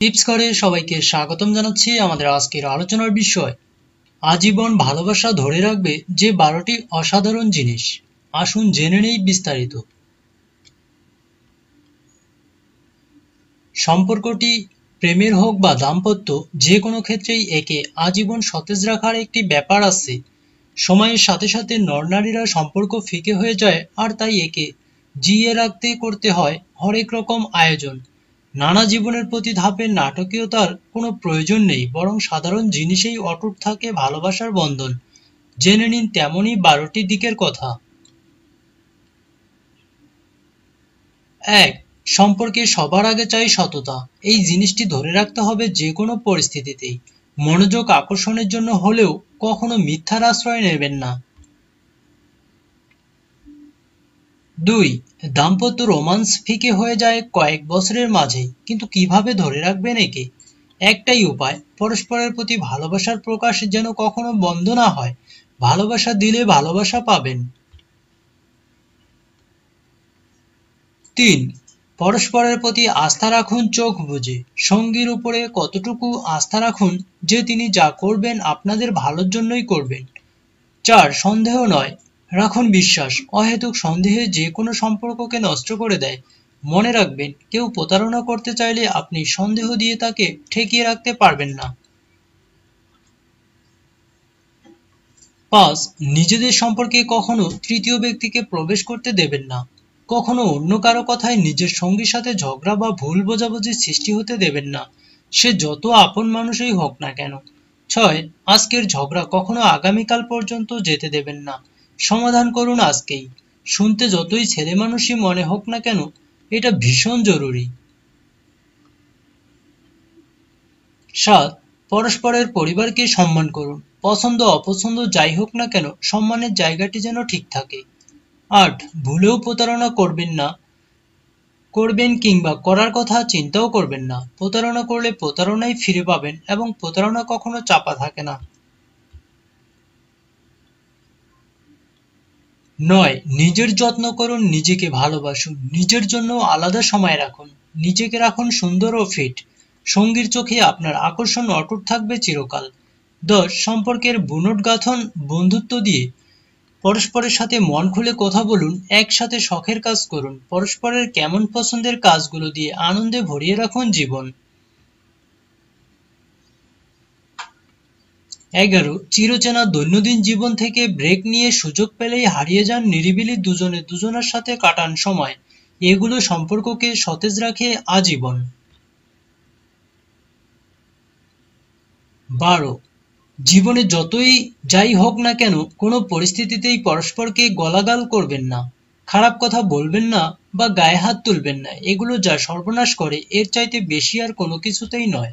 Tips করে সবাইকে স্বাগতম জানাচ্ছি আমাদের আজকের আলোচনার বিষয়। আজীবন ভালোবাসা ধরে রাখবে যে বারোটি অসাধারণ জিনিস। আসুন জেনে নেই বিস্তারিত। সম্পর্কটি প্রেমের হোক বা দাম্পত্য, যে কোনো ক্ষেত্রেই একে আজীবন সতেজ রাখার একটি ব্যাপার আছে। সময়ের সাথে সাথে নরনারীরা সম্পর্ক ফিকে হয়ে যায় আর তাই একে জিয়ে রাখতে করতে হয় হরেক রকম আয়োজন। নানা জীবনের প্রতি ধাপের নাটকীয়তার কোনো প্রয়োজন নেই, বরং সাধারণ জিনিসেই অটুট থাকে ভালোবাসার বন্ধন। জেনে নিন তেমনই বারোটি দিকের কথা। এক, সম্পর্কে সবার আগে চাই সততা। এই জিনিসটি ধরে রাখতে হবে যে কোনো পরিস্থিতিতেই। মনোযোগ আকর্ষণের জন্য হলেও কখনো মিথ্যার আশ্রয় নেবেন না। দুই, দাম্পত্য রোমান্স ফিকে হয়ে যায় কয়েক বছরের মাঝেই কিন্তু কীভাবে ধরে রাখবেন একে? একটাই উপায়, পরস্পরের প্রতি ভালোবাসার প্রকাশ যেন কখনো বন্ধ না হয়, ভালোবাসা দিলে ভালোবাসা পাবেন। তিন, পরস্পরের প্রতি আস্থা রাখুন, চোখ বুঝে সঙ্গীর উপরে কতটুকু আস্থা রাখুন যে তিনি যা করবেন আপনাদের ভালোর জন্যই করবেন। চার, সন্দেহ নয় রাখুন বিশ্বাস, অহেতুক সন্দেহে যে কোনো সম্পর্ককে নষ্ট করে দেয়। মনে রাখবেন, কেউ প্রতারণা করতে চাইলে আপনি সন্দেহ দিয়ে তাকে ঠেকিয়ে রাখতে পারবেন না। পাঁচ, নিজেদের সম্পর্কে কখনো তৃতীয় ব্যক্তিকে প্রবেশ করতে দেবেন না। কখনো অন্য কারও কথায় নিজের সঙ্গীর সাথে ঝগড়া বা ভুল বোঝাবুঝির সৃষ্টি হতে দেবেন না। সে যত আপন মানুষই হোক না কেন। ছয়, আজকের ঝগড়া কখনো আগামীকাল পর্যন্ত যেতে দেবেন না। সমাধান করুন আজকেই। শুনতে যতই ছেলে মানুষই মনে হোক না কেন, এটা ভীষণ জরুরি। সাত, পরস্পরের পরিবারকে সম্মান করুন। পছন্দ, অপছন্দ যাই হোক না কেন, সম্মানের জায়গাটি যেন ঠিক থাকে। আট, ভুলেও প্রতারণা করবেন না। করবেন কিংবা করার কথা চিন্তাও করবেন না। প্রতারণা করলে প্রতারণাই ফিরে পাবেন এবং প্রতারণা কখনো চাপা থাকে না। নয়, নিজের যত্ন করুন, নিজেকে ভালোবাসুন, নিজের জন্য আলাদা সময় রাখুন, নিজেকে রাখুন সুন্দর ও ফিট সঙ্গীর চোখে আপনার আকর্ষণ অটুট থাকবে চিরকাল। দশ, সম্পর্কের বুনট গাঁথন বন্ধুত্ব দিয়ে পরস্পরের সাথে মন খুলে কথা বলুন, একসাথে শখের কাজ করুন, পরস্পরের কেমন পছন্দের কাজগুলো দিয়ে আনন্দে ভরিয়ে রাখুন জীবন। এগারো, চিরচেনা দৈনন্দিন জীবন থেকে ব্রেক নিয়ে সুযোগ পেলেই হারিয়ে যান নিরিবিলি দুজনে দুজনের সাথে কাটান সময়। এগুলো সম্পর্ককে সতেজ রাখে আজীবন। বারো, জীবনে যতই যাই হোক না কেন কোনো পরিস্থিতিতেই পরস্পরকে গলাগাল করবেন না। খারাপ কথা বলবেন না বা গায়ে হাত তুলবেন না। এগুলো যা সর্বনাশ করে, এর চাইতে বেশি আর কোনো কিছুতেই নয়।